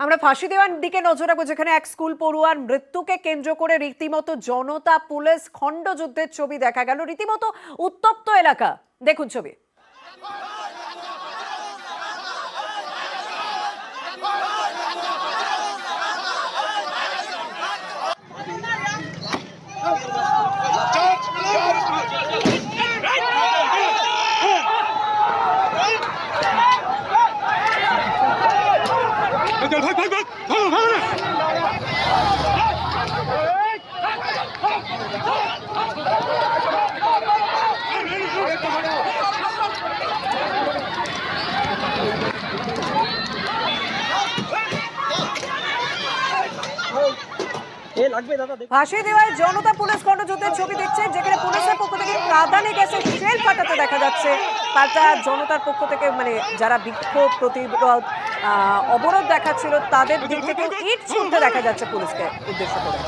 আমরা ফাঁসি দেওয়ার দিকে নজর রাখব, যেখানে এক স্কুল পড়ুয়ার মৃত্যুকে কেন্দ্র করে রীতিমতো জনতা পুলিশ খণ্ডযুদ্ধের ছবি দেখা গেল। রীতিমতো উত্তপ্ত এলাকা। দেখুন ছবি। চল ভাগ ভাগ ভাগ ভাগ ভাগ ভাসিয়ে দেওয়ায় জনতা পুলিশ কর্মযুদ্ধের ছবি দেখছে যেখানে পুলিশের পক্ষ থেকে প্রাধান্য গ্যাসের সেল ফাটাতে দেখা যাচ্ছে। পাল্টা জনতার পক্ষ থেকে মানে যারা বিক্ষোভ প্রতিরোধ অবরোধ দেখাচ্ছিল তাদের দিক থেকে ইট ছুটতে দেখা যাচ্ছে পুলিশকে উদ্দেশ্য করে।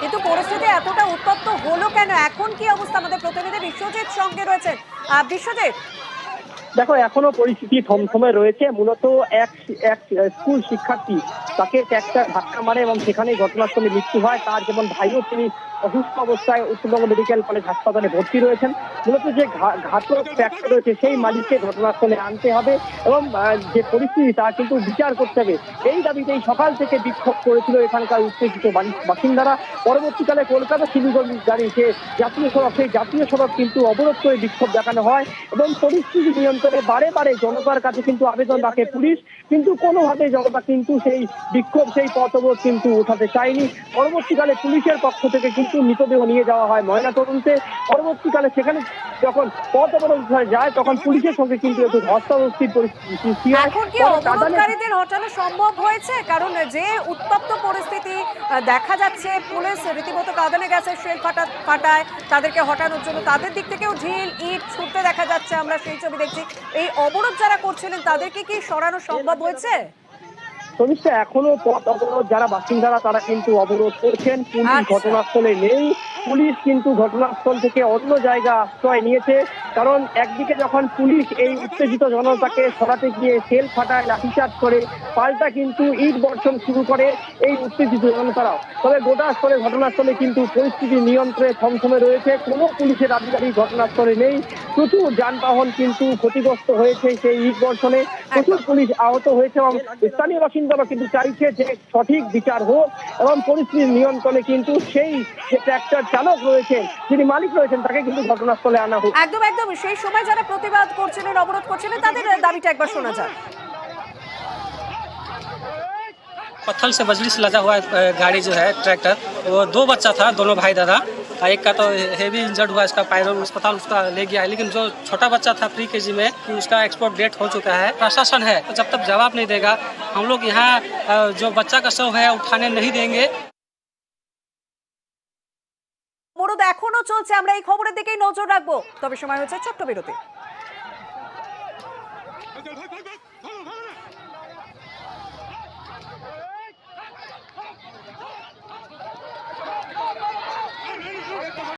কিন্তু পরিস্থিতি এতটা উত্তপ্ত হলো কেন? এখন কি অবস্থা? আমাদের প্রতিনিধি বিশ্বজিৎ সঙ্গে রয়েছেন। আহ, বিশ্বজিৎ। দেখো এখনও পরিস্থিতি থমথমে রয়েছে। মূলত এক এক স্কুল শিক্ষার্থী তাকে একটা ধাক্কা মারে এবং সেখানেই ঘটনাস্থলে মৃত্যু হয়। তার যেমন ভাইও তিনি অসুস্থ অবস্থায় উত্তরবঙ্গ মেডিকেল কলেজ হাসপাতালে ভর্তি রয়েছেন। মূলত যে ঘাতক ফ্যাক্টর রয়েছে সেই মালিককে ঘটনাস্থলে আনতে হবে এবং যে পরিস্থিতি তা কিন্তু বিচার করতে হবে। এই দাবিতেই সকাল থেকে বিক্ষোভ করেছিল এখানকার উত্তেজিত বাসিন্দারা। পরবর্তীকালে কলকাতা শিলিগুড়ি গাড়ি যে জাতীয় সড়ক সেই জাতীয় সড়ক কিন্তু অবরোধ করে বিক্ষোভ দেখানো হয় এবং পরিস্থিতি নিয়ন্ত্রণে বারে বারে জনতার কাছে কিন্তু আবেদন রাখে পুলিশ। কিন্তু কোনোভাবে জনতা কিন্তু সেই বিক্ষোভ সেই পথ অবরোধ কিন্তু উঠাতে চায়নি। পরবর্তীকালে পুলিশের পক্ষ থেকে কিন্তু মৃতদেহ নিয়ে যাওয়া হয় ময়না তদন্তে পরবর্তীকালে সেখানে যখন পথ অবরোধ হয়ে যায় তখন পুলিশের সঙ্গে কিন্তু একটু ধস্তাধস্তির পরিস্থিতি এখন কি অবরোধকারীদের হটানো সম্ভব হয়েছে? কারণ যে উত্তপ্ত পরিস্থিতি দেখা যাচ্ছে পুলিশ রীতিমতো কাঁদানে গ্যাসের শেল ফাটা ফাটায়। তাদেরকে হটানোর জন্য তাদের দিক থেকেও ঢিল ইট ছুটতে দেখা যাচ্ছে। আমরা সেই ছবি দেখছি। এই অবরোধ যারা করছিলেন তাদেরকে কি সরানো সম্ভব হয়েছে? সমস্যা এখনও পথ অবরোধ যারা বাসিন্দারা তারা কিন্তু অবরোধ করছেন। পুলিশ আচ্ছা। ঘটনাস্থলে নেই। পুলিশ কিন্তু ঘটনাস্থল থেকে অন্য জায়গা আশ্রয় নিয়েছে। কারণ একদিকে যখন পুলিশ এই উত্তেজিত জনতাকে সরাতে গিয়ে সেল ফাটায় লাঠিচার্জ করে পাল্টা কিন্তু ইট বর্ষণ শুরু করে এই উত্তেজিত জনতারাও। তবে গোটা স্থলে ঘটনাস্থলে কিন্তু পরিস্থিতি নিয়ন্ত্রণে থমথমে রয়েছে। কোনো পুলিশের আধিকারিক ঘটনাস্থলে নেই। প্রচুর যানবাহন কিন্তু ক্ষতিগ্রস্ত হয়েছে সেই ইট বর্ষণে। প্রচুর পুলিশ আহত হয়েছে এবং স্থানীয় বাসিন্দারা কিন্তু চাইছে যে সঠিক বিচার হোক এবং পরিস্থিতির নিয়ন্ত্রণে কিন্তু সেই যে ট্র্যাক্টর চালক রয়েছেন যিনি মালিক রয়েছেন তাকে কিন্তু ঘটনাস্থলে আনা হোক। একদম একদম। সেই সময় যারা প্রতিবাদ করছিলেন অবরোধ করছিলেন তাদের দাবিটা একবার শোনা যাক पत्थर से बजरी से लदा हुआ अ, गाड़ी जो है ट्रैक्टर वो दो बच्चा था दोनों भाई दादा और एक का तो हेवी इंजर्ड हुआ इसका पायरो अस्पताल उसका ले गया है लेकिन जो छोटा बच्चा था प्री के में कि उसका एक्सपोर्ट डेट हो चुका है प्रशासन है तो जब तक जवाब नहीं देगा हम लोग यहाँ अ, जो बच्चा का शव है उठाने नहीं देंगे অবরোধ এখনও চলছে আমরা এই খবরের দিকেই নজর রাখব। তবে সময় হচ্ছে ছোট্ট বিরতি।